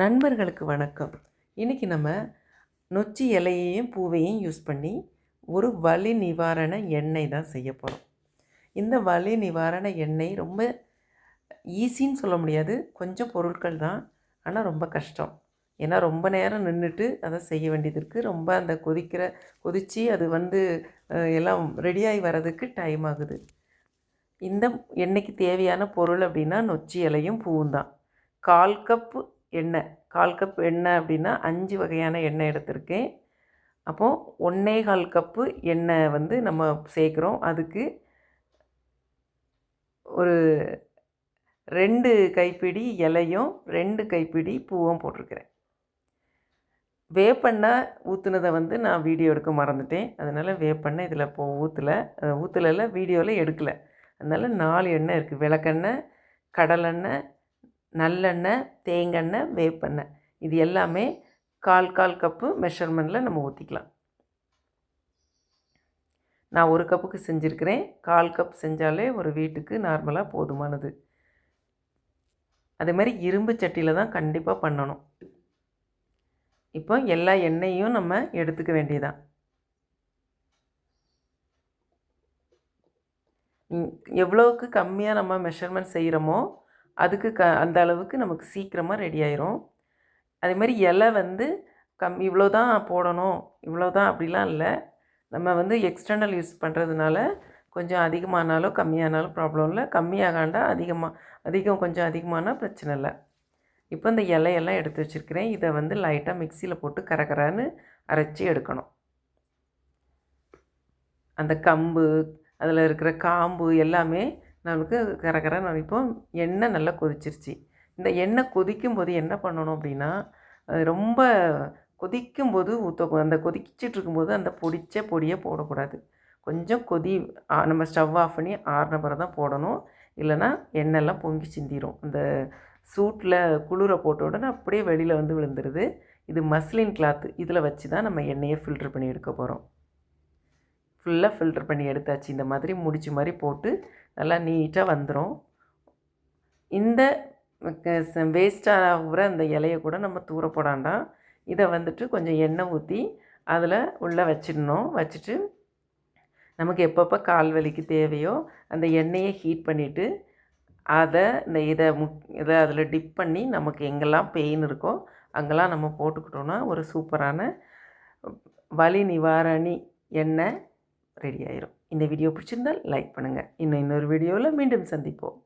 நண்பர்களுக்கு வணக்கம். இன்றைக்கி நம்ம நொச்சி இலையையும் பூவையும் யூஸ் பண்ணி ஒரு வலி நிவாரண எண்ணெய் தான் செய்ய போகிறோம் இந்த வலி நிவாரண எண்ணெய் ரொம்ப ஈஸின்னு சொல்ல முடியாது. கொஞ்சம் பொருட்கள் தான். ஆனால் ரொம்ப கஷ்டம். ஏன்னா ரொம்ப நேரம் நின்றுட்டு அதை செய்ய வேண்டியது இருக்குது ரொம்ப அந்த கொதிக்கிற கொதித்து அது வந்து எல்லாம் ரெடியாகி வர்றதுக்கு டைம் ஆகுது. இந்த எண்ணெய்க்கு தேவையான பொருள் அப்படின்னா நொச்சி இலையும் பூவும் தான். கால் கப்பு எண்ணெய். கால் கப் எண்ணெய் அப்படின்னா அஞ்சு வகையான எண்ணெய் எடுத்திருக்கேன். அப்போது ஒன்றே கால் கப்பு எண்ணெய் வந்து நம்ம சேர்க்குறோம். அதுக்கு ஒரு ரெண்டு கைப்பிடி இலையும் ரெண்டு கைப்பிடி பூவும் போட்டிருக்கிறேன். வேப்பெண்ணெய் ஊற்றுனதை வந்து நான் வீடியோ எடுக்க மறந்துட்டேன். அதனால் வேப்பெண்ணெய் இதில் போ ஊற்றலை ஊற்றலைல வீடியோவில் எடுக்கலை. அதனால் நாலு எண்ணெய் இருக்குது விளக்கெண்ணெய் கடலெண்ணெய் நல்லெண்ணெய் தேங்காய் வேப்பெண்ணெய். இது எல்லாமே கால் கால் கப்பு மெஷர்மெண்ட்டில் நம்ம ஊற்றிக்கலாம் நான் ஒரு கப்புக்கு செஞ்சுருக்கிறேன். கால் கப் செஞ்சாலே ஒரு வீட்டுக்கு நார்மலாக போதுமானது. அதே மாதிரி இரும்பு சட்டியில் தான் கண்டிப்பாக பண்ணணும். இப்போ எல்லா எண்ணெயும் நம்ம எடுத்துக்க வேண்டியதான் எவ்வளோவுக்கு கம்மியாக நம்ம மெஷர்மெண்ட் செய்கிறோமோ அதுக்கு க அந்த அளவுக்கு நமக்கு சீக்கிரமாக ரெடி ஆயிரும். அதே மாதிரி இலை வந்து கம் இவ்வளோ தான் போடணும் இவ்வளோ தான் அப்படிலாம் இல்லை. நம்ம வந்து எக்ஸ்டர்னல் யூஸ் பண்ணுறதுனால கொஞ்சம் அதிகமானாலும் கம்மியானாலும் ப்ராப்ளம் இல்லை. கம்மியாகாண்டா அதிகமாக அதிகம் கொஞ்சம் அதிகமானால் பிரச்சனை இல்லை. இப்போ இந்த இலையெல்லாம் எடுத்து வச்சுருக்கிறேன். இதை வந்து லைட்டாக மிக்சியில் போட்டு கரகரான்னு அரைச்சி எடுக்கணும். அந்த கம்பு அதில் இருக்கிற காம்பு எல்லாமே நம்மளுக்கு கரகரன்னு நினைப்போம் எண்ணெய் நல்லா கொதிச்சிருச்சு. இந்த எண்ணெய் கொதிக்கும் போது என்ன பண்ணணும் அப்படின்னா ரொம்ப கொதிக்கும் போது ஊற்ற அந்த கொதிச்சிட்டு இருக்கும்போது அந்த பொடிச்ச பொடியை போடக்கூடாது. கொஞ்சம் கொதி நம்ம ஸ்டவ் ஆஃப் பண்ணி ஆறின பிறகு தான் போடணும். இல்லைன்னா எண்ணெய்லாம் பொங்கி சிந்திரும். அந்த சூட்டில் குளிர போட்ட உடனே அப்படியே வெளியில் வந்து விழுந்துருது. இது மஸ்லின் கிளாத்து. இதில் வச்சு தான் நம்ம எண்ணெயை ஃபில்ட்ரு பண்ணி எடுக்க போகிறோம். ஃபுல்லாக ஃபில்டர் பண்ணி எடுத்தாச்சு. இந்த மாதிரி முடிச்சு மாதிரி போட்டு நல்லா நீட்டாக வந்துடும் இந்த வேஸ்ட்டாக ஆகிற அந்த இலையை கூட நம்ம தூர போடாண்டாம் இதை வந்துட்டு கொஞ்சம் எண்ணெய் ஊற்றி அதில் உள்ளே வச்சிடணும். வச்சுட்டு நமக்கு எப்பப்போ கால் வலிக்கு தேவையோ அந்த எண்ணெயை ஹீட் பண்ணிவிட்டு அதை இந்த இதை முக் இதை அதில் டிப் பண்ணி நமக்கு எங்கெல்லாம் பெயின் இருக்கோ அங்கெல்லாம் நம்ம போட்டுக்கிட்டோன்னா ஒரு சூப்பரான வலி நிவாரணி எண்ணெய் ரெடி ஆயிரும் இந்த வீடியோ பிடிச்சிருந்தால் லைக் பண்ணுங்கள் இன்னும் இன்னொரு வீடியோவில் மீண்டும் சந்திப்போம்.